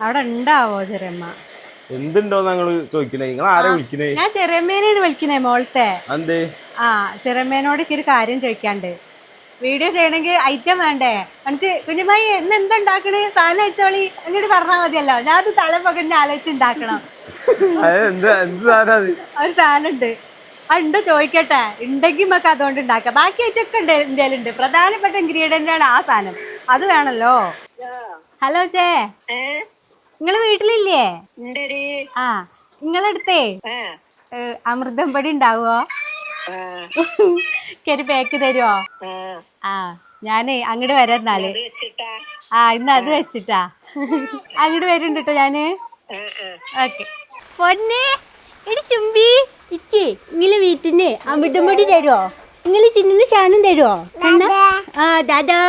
അവിടെ ഉണ്ടാവോ ചെറിയമ്മ? എന്തുണ്ടോ ഞങ്ങൾ ചോദിക്കണേ? നിങ്ങൾ ആരെ വിളിക്കണേ? ഞാൻ ചെറിയമ്മേനെയാണ് വിളിക്കണേ മോളത്തെ എന്തേ ആ ചെറിയമ്മേനോട് ഒരു കാര്യം ചോദിക്കാണ്ട്. വീഡിയോ ചെയ്യണമെങ്കിൽ ഐറ്റം വേണ്ടേ? എനിക്ക് കുഞ്ഞുമായി ഇന്ന് എന്താ ഉണ്ടാക്കണേ? സാധനം അയച്ചോളി. അങ്ങോട്ട് പറഞ്ഞാൽ മതിയല്ലോ. ഞാൻ അത് തല പകഞ്ഞ് ആലോചിച്ച് ഉണ്ടാക്കണം. ഒരു സാധനം ഉണ്ട് ആ ഉണ്ടോ ചോദിക്കട്ടെ. ഉണ്ടെങ്കിൽ നമുക്ക് അതുകൊണ്ട് ഉണ്ടാക്കാം. ബാക്കി ഐറ്റൊക്കെ ഉണ്ട് എന്തേലും ഉണ്ട് പ്രധാനപ്പെട്ട ഇൻഗ്രീഡിയന്റ് ആണ് ആ സാധനം. അത് വേണല്ലോ. ഹലോ ചേ. നിങ്ങൾ വീട്ടിലില്ലേ? ആ നിങ്ങളെടുത്തേ? ആ. അമൃതം പടി ഉണ്ടാവോ? കരി പേക്ക് തരുവോ? ആ. ഞാനേ അങ്ങോട്ട് വരാം എന്നാൽ. ആ ഇന്ന് അത് വെച്ചിട്ടാ. അങ്ങോട്ട് വരുന്നുണ്ട് കേട്ടോ ഞാൻ. ഓക്കെ. പൊന്നെ എടി ചുംബി ഇക്കേ ഇങ്ങനെ വീട്ടിന് അമൃതം പൊടി തരുവോ? ഇങ്ങനെ ചിന്നിന് ശാനം തരുവോ? കണ്ണ? ആ ദാദാ.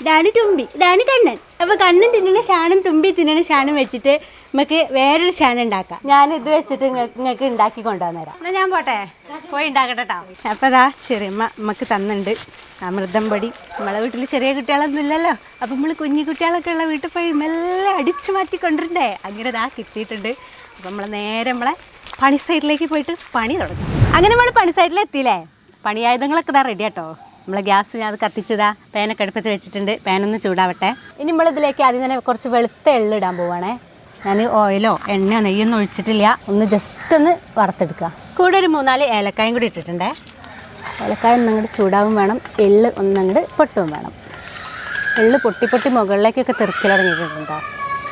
ഇതാണ് തുമ്പി ഇതാണ് കണ്ണൻ. അപ്പൊ കണ്ണും തിന്നണ ഷാനും തുമ്പി തിന്നണ ഷാനും വെച്ചിട്ട് നമുക്ക് വേറൊരു ഷാൻ ഉണ്ടാക്കാം. ഞാൻ ഇത് വെച്ചിട്ട് നിങ്ങൾക്ക് ഉണ്ടാക്കി കൊണ്ടുവന്നേരാം. എന്നാ ഞാൻ പോട്ടെ? പോയി ഉണ്ടാക്കട്ടെ കേട്ടോ അപ്പൊ അതാ ചെറിയമ്മ നമുക്ക് തന്നുണ്ട് അമൃതം പൊടി. നമ്മളെ വീട്ടിൽ ചെറിയ കുട്ടികളൊന്നും ഇല്ലല്ലോ. അപ്പൊ നമ്മൾ കുഞ്ഞു കുട്ടികളൊക്കെ ഉള്ള വീട്ടിൽ പോയി മെല്ലെ അടിച്ചു മാറ്റി കൊണ്ടിരുന്നേ അങ്ങനെ ഇതാ കിട്ടിയിട്ടുണ്ട്. അപ്പൊ നമ്മൾ നേരെ നമ്മളെ പണി സൈറ്റിലേക്ക് പോയിട്ട് പണി തുടങ്ങും. അങ്ങനെ നമ്മൾ പണി സൈറ്റിൽ എത്തിയില്ലേ പണിയായുധങ്ങളൊക്കെ ഇതാ റെഡി ആട്ടോ. നമ്മൾ ഗ്യാസ് ഞാൻ അത് കത്തിച്ചതാ. പാനൊക്കെ അടുപ്പത്ത് വെച്ചിട്ടുണ്ട്. പാനൊന്ന് ചൂടാവട്ടെ. ഇനി നമ്മളിതിലേക്ക് ആദ്യം തന്നെ കുറച്ച് വെളുത്ത എള്ള് ഇടാൻ പോവാണേ. ഞാൻ ഓയിലോ എണ്ണയോ നെയ്യൊന്നും ഒഴിച്ചിട്ടില്ല. ഒന്ന് ജസ്റ്റ് ഒന്ന് വറുത്തെടുക്കുക. കൂടെ ഒരു മൂന്നാൽ ഏലക്കായും കൂടി ഇട്ടിട്ടുണ്ടേ. ഏലക്കായ ഒന്നങ്ങോട്ട് ചൂടാവും വേണം. എള്ള് ഒന്നങ്ങോട്ട് പൊട്ടും വേണം. എള്ള് പൊട്ടി പൊട്ടി മുകളിലേക്കൊക്കെ തെറുക്കൽ തുടങ്ങിയിട്ടുണ്ടോ?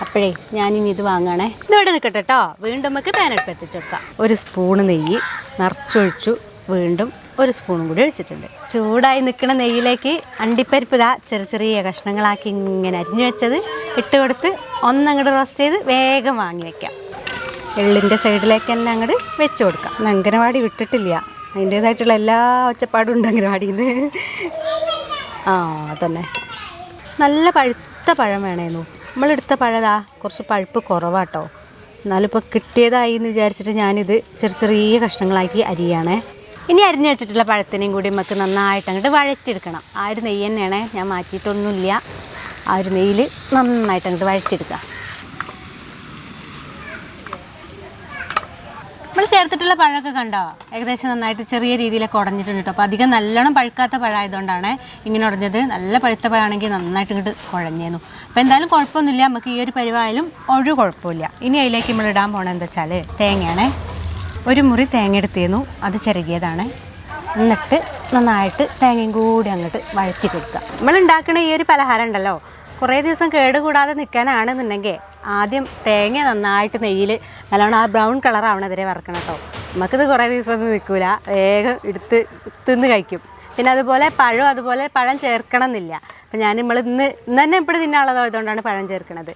അപ്പോഴേ ഞാനിനി ഇത് വാങ്ങണേ. ഇതിവിടെ നിൽക്കട്ടെ കേട്ടോ വീണ്ടും നമുക്ക് പാനെടുപ്പ് എത്തിച്ചെടുക്കാം ഒരു സ്പൂണ് നെയ്യ് നിറച്ചൊഴിച്ചു. വീണ്ടും ഒരു സ്പൂണും കൂടി ഒഴിച്ചിട്ടുണ്ട്. ചൂടായി നിൽക്കുന്ന നെയ്യിലേക്ക് അണ്ടിപ്പരിപ്പ് ഇതാ ചെറിയ ചെറിയ കഷ്ണങ്ങളാക്കി ഇങ്ങനെ അരിഞ്ഞു വെച്ചത് ഇട്ട് കൊടുത്ത് ഒന്നങ്ങോട്ട് റോസ്റ്റ് ചെയ്ത് വേഗം വാങ്ങി വെക്കാം. എള്ളിന്റെ സൈഡിലേക്ക് തന്നെ അങ്ങോട്ട് വെച്ച് കൊടുക്കാം. അംഗനവാടി വിട്ടിട്ടില്ല. അതിന്റേതായിട്ടുള്ള എല്ലാ ഒച്ചപ്പാടും ഉണ്ട് അംഗനവാടിയിൽ ആ തന്നെ നല്ല പഴുത്ത പഴം വേണേന്നു. നമ്മളെടുത്ത പഴതാ കുറച്ച് പഴുപ്പ് കുറവാട്ടോ. എന്നാലിപ്പോൾ കിട്ടിയതായി എന്ന് വിചാരിച്ചിട്ട് ഞാനിത് ചെറിയ ചെറിയ കഷ്ണങ്ങളാക്കി അരിയാണേ. ഇനി അരിഞ്ഞു വെച്ചിട്ടുള്ള പഴത്തിനെയും കൂടി നമുക്ക് നന്നായിട്ട് അങ്ങോട്ട് വഴറ്റെടുക്കണം ആ ഒരു നെയ്യ് തന്നെയാണ് ഞാൻ മാറ്റിയിട്ടൊന്നുമില്ല. ആ ഒരു നെയ്യിൽ നന്നായിട്ട് അങ്ങോട്ട് വഴറ്റെടുക്കുക നമ്മൾ ചേർത്തിട്ടുള്ള പഴമൊക്കെ കണ്ടോ? ഏകദേശം നന്നായിട്ട് ചെറിയ രീതിയിലൊക്കെ ഉടഞ്ഞിട്ടുണ്ട് കേട്ടോ. അപ്പോൾ അധികം നല്ലോണം പഴുക്കാത്ത പഴമായതുകൊണ്ടാണ് ഇങ്ങനെ ഉടഞ്ഞത്. നല്ല പഴുത്ത പഴമാണെങ്കിൽ നന്നായിട്ട് ഇങ്ങോട്ട് കുഴഞ്ഞേന്നു അപ്പോൾ എന്തായാലും കുഴപ്പമൊന്നുമില്ല. നമുക്ക് ഈ ഒരു പരിവായാലും ഒരു കുഴപ്പമില്ല. ഇനി അതിലേക്ക് നമ്മൾ ഇടാൻ പോണത് എന്താ വെച്ചാൽ തേങ്ങയാണേ. ഒരു മുറി തേങ്ങ എടുത്തിരുന്നു. അത് ചിരകിയതാണ്. എന്നിട്ട് നന്നായിട്ട് തേങ്ങയും കൂടി അങ്ങോട്ട് വഴറ്റി കൊടുക്കുക. നമ്മൾ ഉണ്ടാക്കുന്ന ഈ ഒരു പലഹാരം ഉണ്ടല്ലോ. കുറേ ദിവസം കേടുകൂടാതെ നിൽക്കാനാണെന്നുണ്ടെങ്കിൽ ആദ്യം തേങ്ങ നന്നായിട്ട് നെയ്യിൽ നല്ലോണം ആ ബ്രൗൺ കളർ ആവണതിരെ വറക്കണം കേട്ടോ. നമുക്കിത് കുറേ ദിവസം നിൽക്കില്ല വേഗം എടുത്ത് തിന്ന് കഴിക്കും. പിന്നെ അതുപോലെ പഴം അതുപോലെ പഴം ചേർക്കണം എന്നില്ല അപ്പം ഞാൻ നമ്മൾ ഇന്ന് ഇന്ന് തന്നെ എപ്പോഴും തിന്നാനുള്ളതായതുകൊണ്ടാണ് പഴം ചേർക്കണത്.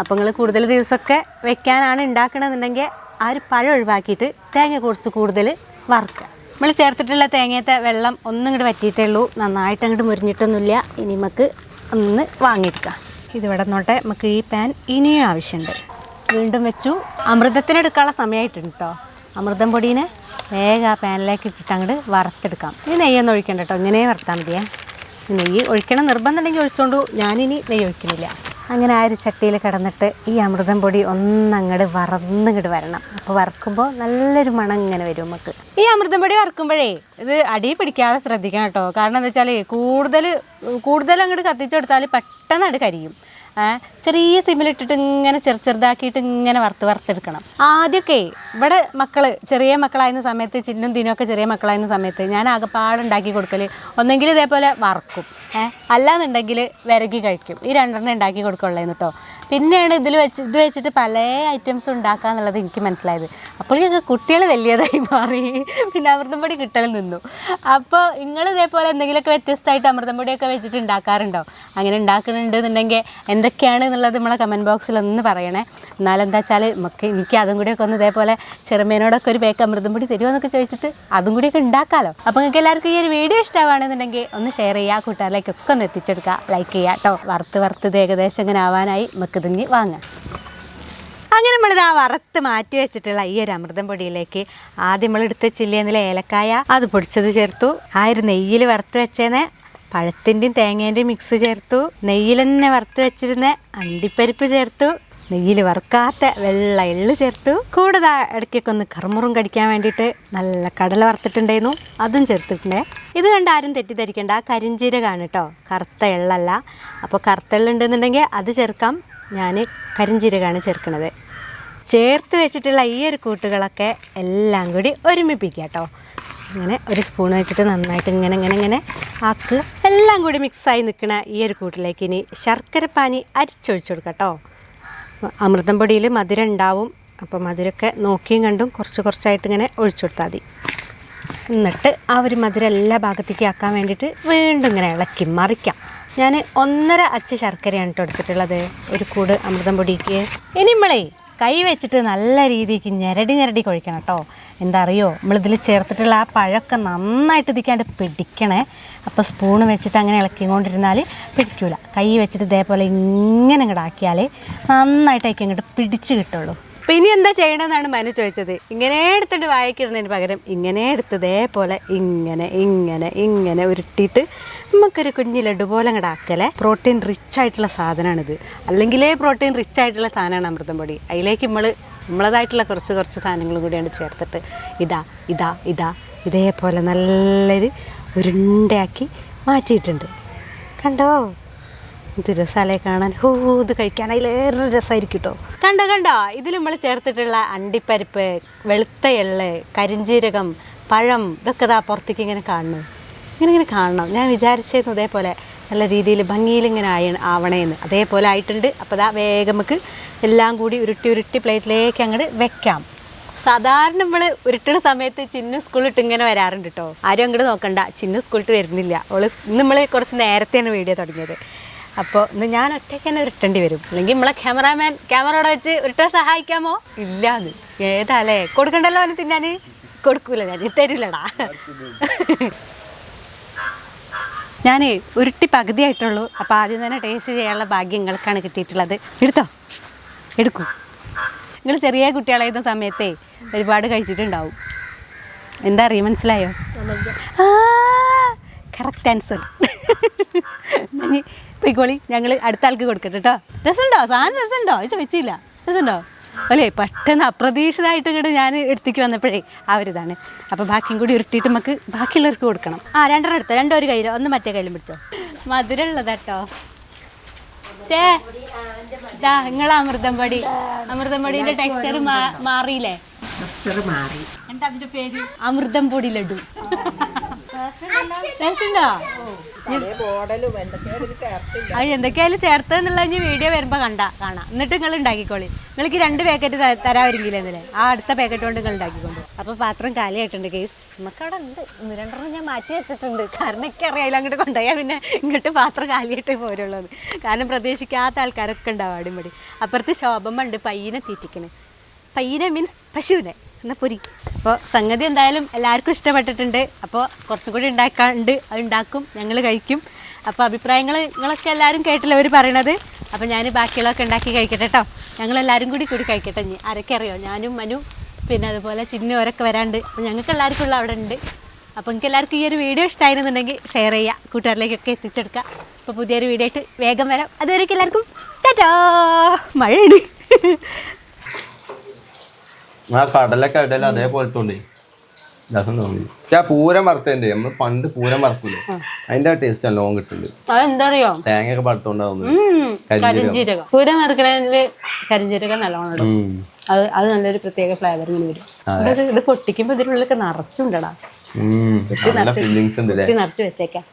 അപ്പോൾ നിങ്ങൾ കൂടുതൽ ദിവസമൊക്കെ വെക്കാനാണ് ഉണ്ടാക്കണമെന്നുണ്ടെങ്കിൽ ആ ഒരു പഴം ഒഴിവാക്കിയിട്ട് തേങ്ങ കുറച്ച് കൂടുതൽ വറുക്കുക. നമ്മൾ ചേർത്തിട്ടുള്ള തേങ്ങയത്തെ വെള്ളം ഒന്നും ഇങ്ങോട്ട് വറ്റിയിട്ടേ ഉള്ളൂ. നന്നായിട്ട് അങ്ങോട്ട് മുരിഞ്ഞിട്ടൊന്നുമില്ല. ഇനി നമുക്ക് ഒന്ന് വാങ്ങിയെടുക്കാം. ഇതിവിടെ നോട്ടെ നമുക്ക് ഈ പാൻ ഇനിയും ആവശ്യമുണ്ട്. വീണ്ടും വെച്ചു. അമൃതത്തിനെടുക്കാനുള്ള സമയമായിട്ടുണ്ട് കേട്ടോ അമൃതം പൊടീനെ വേഗം ആ പാനിലേക്ക് ഇട്ടിട്ട് അങ്ങോട്ട് വറുത്തെടുക്കാം. ഇനി നെയ്യൊന്നും ഒഴിക്കണ്ട കേട്ടോ ഇങ്ങനെ വറുത്താൽ മതിയേ. നെയ്യ് ഒഴിക്കണം. നിർബന്ധമുണ്ടെങ്കിൽ ഒഴിച്ചോണ്ടു. ഞാനിനി നെയ്യ് ഒഴിക്കുന്നില്ല അങ്ങനെ ആ ഒരു ചട്ടിയിൽ കിടന്നിട്ട് ഈ അമൃതം പൊടി ഒന്നങ്ങട് വറന്നിങ്ങോട്ട് വരണം. അപ്പോൾ വറക്കുമ്പോൾ നല്ലൊരു മണം ഇങ്ങനെ വരും നമുക്ക്. ഈ അമൃതം പൊടി വറക്കുമ്പോഴേ ഇത് അടി പിടിക്കാതെ ശ്രദ്ധിക്കണം കേട്ടോ. കാരണം എന്താ വെച്ചാൽ കൂടുതൽ കൂടുതൽ അങ്ങോട്ട് കത്തിച്ചെടുത്താൽ പെട്ടെന്ന് അത് കരിയും. ചെറിയ സിമ്മിലിട്ടിട്ട് ഇങ്ങനെ ചെറു ചെറുതാക്കിയിട്ട് ഇങ്ങനെ വറുത്ത് വറുത്തെടുക്കണം. ആദ്യമൊക്കെ ഇവിടെ മക്കൾ ചെറിയ മക്കളായിരുന്ന സമയത്ത് ചിന്നും ദിനമൊക്കെ ചെറിയ മക്കളായിരുന്ന സമയത്ത് ഞാൻ ആകെപ്പാട് ഉണ്ടാക്കി കൊടുക്കൽ ഒന്നെങ്കിൽ ഇതേപോലെ വറക്കും. അല്ലാന്നുണ്ടെങ്കിൽ വിരകി കഴിക്കും. ഈ രണ്ടെണ്ണം ഉണ്ടാക്കി കൊടുക്കുള്ളൂ കേട്ടോ പിന്നെയാണ് ഇതിൽ വെച്ച് ഇത് വെച്ചിട്ട് പല ഐറ്റംസ് ഉണ്ടാക്കുക എന്നുള്ളത് എനിക്ക് മനസ്സിലായത്. അപ്പോഴേക്കൊക്കെ കുട്ടികൾ വലിയതായി മാറി. പിന്നെ അമൃതംപൊടി കിട്ടൽ നിന്നു. അപ്പോൾ നിങ്ങൾ ഇതേപോലെ എന്തെങ്കിലുമൊക്കെ വ്യത്യസ്തമായിട്ട് അമൃതംപൊടിയൊക്കെ വെച്ചിട്ട് ഉണ്ടാക്കാറുണ്ടോ? അങ്ങനെ ഉണ്ടാക്കുന്നുണ്ട് എന്നുണ്ടെങ്കിൽ എന്തൊക്കെയാണ് എന്നുള്ളത് നമ്മളെ കമന്റ് ബോക്സിൽ ഒന്ന് പറയണേ. എന്നാലും എന്താ വെച്ചാൽ നമുക്ക് എനിക്ക് അതും കൂടിയൊക്കെ ഒന്ന് ഇതേപോലെ ചെറുമേനോടൊക്കെ ഒരു പേക്ക് അമൃതം പൊടി തരുമോ എന്നൊക്കെ ചോദിച്ചിട്ട് അതും കൂടിയൊക്കെ ഉണ്ടാക്കാമല്ലോ അപ്പോൾ നിങ്ങൾക്ക് എല്ലാവർക്കും ഈ ഒരു വീഡിയോ ഇഷ്ടമാണെന്നുണ്ടെങ്കിൽ ഒന്ന് ഷെയർ ചെയ്യുക കൂട്ടുകാരിലേക്കൊക്കെ ഒന്ന് എത്തിച്ചെടുക്കുക. ലൈക്ക് ചെയ്യുക കേട്ടോ വറുത്ത് വറുത്ത് ഏകദേശം ഇങ്ങനെ ആവാനായി. നമുക്ക് ഇതിങ്ങി വാങ്ങാം. അങ്ങനെ നമ്മളിത് ആ വറുത്ത് മാറ്റി വെച്ചിട്ടുള്ള ഈ ഒരു അമൃതം പൊടിയിലേക്ക് ആദ്യം നമ്മൾ എടുത്ത ചില്ലിയെന്നിലെ ഏലക്കായ അത് പൊടിച്ചത് ചേർത്തു. ആ ഒരു നെയ്യിൽ വറുത്ത് വെച്ചേനെ പഴത്തിന്റെയും തേങ്ങേന്റെയും മിക്സ് ചേർത്തു. നെയ്യിൽ തന്നെ വറുത്ത് വെച്ചിരുന്ന അണ്ടിപ്പരിപ്പ് ചേർത്തു. നെയ്യിൽ വറുക്കാത്ത വെള്ള എള്ള് ചേർത്തു. കൂടുതൽ ഇടയ്ക്കൊക്കെ ഒന്ന് കറുമുറും കടിക്കാൻ വേണ്ടിയിട്ട് നല്ല കടല വറുത്തിട്ടുണ്ടായിരുന്നു. അതും ചേർത്തിട്ടുണ്ടേ. ഇത് കണ്ട് ആരും തെറ്റിദ്ധരിക്കേണ്ട. കരിഞ്ചീരകാണ് കേട്ടോ കറുത്ത എള്ളല്ല. അപ്പോൾ കറുത്ത എള്ളുണ്ടെന്നുണ്ടെങ്കിൽ അത് ചേർക്കാം. ഞാൻ കരിഞ്ചീരകമാണ് ചേർക്കുന്നത്. ചേർത്ത് വെച്ചിട്ടുള്ള ഈ ഒരു കൂട്ടുകളൊക്കെ എല്ലാം കൂടി ഒരുമിപ്പിക്കുക കേട്ടോ ഇങ്ങനെ ഒരു സ്പൂൺ വെച്ചിട്ട് നന്നായിട്ട് ഇങ്ങനെ ഇങ്ങനെ ഇങ്ങനെ ആക്കുക. എല്ലാം കൂടി മിക്സായി നിൽക്കുന്ന ഈ ഒരു കൂട്ടിലേക്ക് ഇനി ശർക്കര പാനി അരിച്ചൊഴിച്ചു കൊടുക്കാം കേട്ടോ അമൃതം പൊടിയിൽ മധുരം ഉണ്ടാവും. അപ്പോൾ മധുരമൊക്കെ നോക്കിയും കണ്ടും കുറച്ച് കുറച്ചായിട്ട് ഇങ്ങനെ ഒഴിച്ചു കൊടുത്താൽ മതി. എന്നിട്ട് ആ ഒരു മധുരം എല്ലാ ഭാഗത്തേക്കും ആക്കാൻ വേണ്ടിയിട്ട് വീണ്ടും ഇങ്ങനെ ഇളക്കി മറിക്കാം. ഞാൻ ഒന്നര അച്ച് ശർക്കരയാണ് കേട്ടോ എടുത്തിട്ടുള്ളത്. ഒരു കൂട് അമൃതം പൊടിക്ക് ഇനി നമ്മളേ കൈ വെച്ചിട്ട് നല്ല രീതിക്ക് ഞെരടി ഞെരടി കൊഴിക്കണം കേട്ടോ. എന്താ അറിയോ നമ്മളിതിൽ ചേർത്തിട്ടുള്ള ആ പഴമൊക്കെ നന്നായിട്ട് ഇതിക്കാണ്ട് പിടിക്കണേ. അപ്പോൾ സ്പൂൺ വെച്ചിട്ട് അങ്ങനെ ഇളക്കിക്കൊണ്ടിരുന്നാൽ പിടിക്കൂല. കൈ വെച്ചിട്ട് ഇതേപോലെ ഇങ്ങനെ ഇങ്ങോട്ട് ആക്കിയാൽ നന്നായിട്ട് അയക്കി ഇങ്ങോട്ട് പിടിച്ച് കിട്ടുള്ളൂ. അപ്പോൾ ഇനി എന്താ ചെയ്യണമെന്നാണ് മനു ചോദിച്ചത്. ഇങ്ങനെ എടുത്തിട്ട് വായിക്കിടുന്നതിന് പകരം ഇങ്ങനെ എടുത്ത് ഇതേപോലെ ഇങ്ങനെ ഇങ്ങനെ ഇങ്ങനെ ഉരുട്ടിയിട്ട് നമുക്കൊരു കുഞ്ഞു ലഡു പോലെ അങ്ങോട്ട് ആക്കലേ. പ്രോട്ടീൻ റിച്ച് ആയിട്ടുള്ള സാധനമാണിത് അല്ലെങ്കിലേ പ്രോട്ടീൻ റിച്ച് ആയിട്ടുള്ള സാധനമാണ് അമൃതം പൊടി. അതിലേക്ക് നമ്മൾ നമ്മളതായിട്ടുള്ള കുറച്ച് കുറച്ച് സാധനങ്ങൾ കൂടിയാണ് ചേർത്തിട്ട് ഇതാ ഇതാ ഇതാ ഇതേപോലെ നല്ലൊരു ഉരുണ്ടയാക്കി മാറ്റിയിട്ടുണ്ട്. കണ്ടോ? ഇത് രസാലേ കാണാൻ. ഹൂ ഇത് കഴിക്കാൻ അതിലേറെ രസമായിരിക്കും കേട്ടോ കണ്ടോ കണ്ടോ? ഇതിൽ നമ്മൾ ചേർത്തിട്ടുള്ള അണ്ടിപ്പരിപ്പ് വെളുത്ത എള്ള് കരിഞ്ജീരകം പഴം ഇതൊക്കെ ഇതാ പുറത്തേക്ക് ഇങ്ങനെ കാണുന്നു. ഇങ്ങനെ ഇങ്ങനെ കാണണം. ഞാൻ വിചാരിച്ചിരുന്നു ഇതേപോലെ നല്ല രീതിയിൽ ഭംഗിയിൽ ഇങ്ങനെ ആയ ആവണേന്ന്. അതേപോലെ ആയിട്ടുണ്ട്. അപ്പോൾ അതാ വേഗം നമുക്ക് എല്ലാം കൂടി ഉരുട്ടി ഉരുട്ടി പ്ലേറ്റിലേക്ക് അങ്ങോട്ട് വെക്കാം. സാധാരണ നമ്മൾ ഉരുട്ടുന്ന സമയത്ത് ചിന്നു സ്കൂളിട്ട് ഇങ്ങനെ വരാറുണ്ട് കേട്ടോ ആരും അങ്ങോട്ട് നോക്കണ്ട. ചിന്നു സ്കൂളിട്ട് വരുന്നില്ല. അവൾ ഇന്ന് നമ്മൾ കുറച്ച് നേരത്തെയാണ് വീഡിയോ തുടങ്ങിയത്. അപ്പോൾ ഇന്ന് ഞാൻ ഒറ്റയ്ക്ക് തന്നെ ഉരുട്ടേണ്ടി വരും. അല്ലെങ്കിൽ നമ്മളെ ക്യാമറാമാൻ ക്യാമറയോടെ വെച്ച് ഉരുട്ടാൻ സഹായിക്കാമോ? ഇല്ല അത് ഏതാ അല്ലേ? കൊടുക്കണ്ടല്ലോ അവന് തിന്നാൻ കൊടുക്കൂല. ഞാൻ തരില്ലടാ ഞാൻ ഉരുട്ടി പകുതിയായിട്ടുള്ളൂ. അപ്പോൾ ആദ്യം തന്നെ ടേസ്റ്റ് ചെയ്യാനുള്ള ഭാഗ്യം നിങ്ങൾക്കാണ് കിട്ടിയിട്ടുള്ളത്. എടുത്തോ? എടുക്കൂ. നിങ്ങൾ ചെറിയ കുട്ടികളായിരുന്ന സമയത്തെ ഒരുപാട് കഴിച്ചിട്ടുണ്ടാവും. എന്താ അറിയ? മനസ്സിലായോ? കറക്റ്റ് ആൻസർ പോയിക്കോളി. ഞങ്ങൾ അടുത്ത ആൾക്ക് കൊടുക്കട്ടെ കേട്ടോ രസമുണ്ടോ സാധനം രസമുണ്ടോ ചോദിച്ചില്ല. രസമുണ്ടോ അല്ലേ? പെട്ടെന്ന് അപ്രതീക്ഷിതമായിട്ട് ഇങ്ങോട്ട് ഞാൻ എടുത്തേക്ക് വന്നപ്പോഴേ അവരിതാണ് അപ്പോൾ ബാക്കിയും കൂടി ഉരുട്ടിയിട്ട് നമുക്ക് ബാക്കിയുള്ളവർക്ക് കൊടുക്കണം. ആ രണ്ടെണ്ണം എടുത്തോ? രണ്ടോ ഒരു കയ്യിലോ? ഒന്ന് മറ്റേ കയ്യിലും പിടിച്ചോ. മധുരമുള്ളതാട്ടോ. ചേ ഇതാ നിങ്ങൾ അമൃതം പൊടി. അമൃതം പൊടിയുടെ ടെക്സ്ചർ മാറിയില്ലേ? മാറി. എന്താ അതിന്റെ പേര്? അമൃതം പൊടി ലഡു. ടേസ്റ്റ് ഉണ്ടോ? അത് എന്തൊക്കെയായാലും ചേർത്തെന്നുള്ള ഇനി വീഡിയോ വരുമ്പോൾ കണ്ട കാണാം. എന്നിട്ട് നിങ്ങൾ ഉണ്ടാക്കിക്കോളി നിങ്ങൾക്ക് രണ്ട് പാക്കറ്റ് തരാവരിക്കില്ലെന്നല്ലേ ആ അടുത്ത പാക്കറ്റ് കൊണ്ട് നിങ്ങൾ ഉണ്ടാക്കിക്കൊണ്ട് അപ്പോൾ പാത്രം കാലിയായിട്ടുണ്ട് കേസ് നമുക്കവിടെ ഉണ്ട്. ഒന്ന് രണ്ടെണ്ണം ഞാൻ മാറ്റി വെച്ചിട്ടുണ്ട്. കാരണം എനിക്ക് അറിയാമല്ലോ അങ്ങോട്ട് കൊണ്ടുപോയാൽ പിന്നെ ഇങ്ങോട്ട് പാത്രം കാലിയായിട്ട് പോരുള്ളത് കാരണം പ്രതീക്ഷിക്കാത്ത ആൾക്കാരൊക്കെ ഉണ്ടാവും അടിമടി. അപ്പുറത്ത് ശോഭമ്മ ഉണ്ട് പയ്യനെ തീറ്റിക്കണ്. പയ്യനെ മീൻസ് പശുവിനെ. എന്നാൽ പൊരി. അപ്പോൾ സംഗതി എന്തായാലും എല്ലാവർക്കും ഇഷ്ടപ്പെട്ടിട്ടുണ്ട്. അപ്പോൾ കുറച്ചും കൂടി ഉണ്ടാക്കാണ്ട് അത് ഉണ്ടാക്കും ഞങ്ങൾ കഴിക്കും. അപ്പോൾ അഭിപ്രായങ്ങൾ നിങ്ങളൊക്കെ എല്ലാവരും കേട്ടില്ല അവർ പറയണത്? അപ്പോൾ ഞാൻ ബാക്കിയുള്ളതൊക്കെ ഉണ്ടാക്കി കഴിക്കട്ടെ കേട്ടോ ഞങ്ങളെല്ലാവരും കൂടി കൂടി കഴിക്കട്ടെ ഇനി. ആരൊക്കെ അറിയോ? ഞാനും മനു പിന്നെ അതുപോലെ ചിന്നു അവരൊക്കെ വരാണ്ട്. അപ്പോൾ ഞങ്ങൾക്ക് എല്ലാവർക്കും ഉള്ള അവിടെ ഉണ്ട്. അപ്പോൾ നിങ്ങൾക്ക് എല്ലാവർക്കും ഈ ഒരു വീഡിയോ ഇഷ്ടമായിരുന്നുണ്ടെങ്കിൽ ഷെയർ ചെയ്യുക കൂട്ടുകാരിലേക്കൊക്കെ എത്തിച്ചെടുക്കുക. അപ്പോൾ പുതിയൊരു വീഡിയോ ആയിട്ട് വേഗം വരാം. അതുവരെയൊക്കെ എല്ലാവർക്കും ടാറ്റാ! മഴയാണ്. ആ കടലൊക്കെ ഇടയിൽ അതേപോലത്തെ ഉണ്ട് രസം തോന്നി. ഞാൻ പൂരം വറുത്തതിന്റെ നമ്മൾ പണ്ട് പൂരം വറുക്കൂലേ? അതിന്റെ ടേസ്റ്റ് നല്ലോണം കിട്ടുന്നുണ്ട് അതെന്താ അറിയോ തേങ്ങയൊക്കെ പടുത്തോണ്ടാവുന്നു പൂരം വറുക്കണതിൽ കരിഞ്ചീരകം നല്ലോണം അത് അത് നല്ലൊരു പ്രത്യേക ഫ്ലേവർ ഇങ്ങനെ വരും. ഇത് പൊട്ടിക്കുമ്പോൾ ഇതിനുള്ളിലൊക്കെ നിറച്ചുണ്ടടാ നിറച്ച് വെച്ചേക്കാം.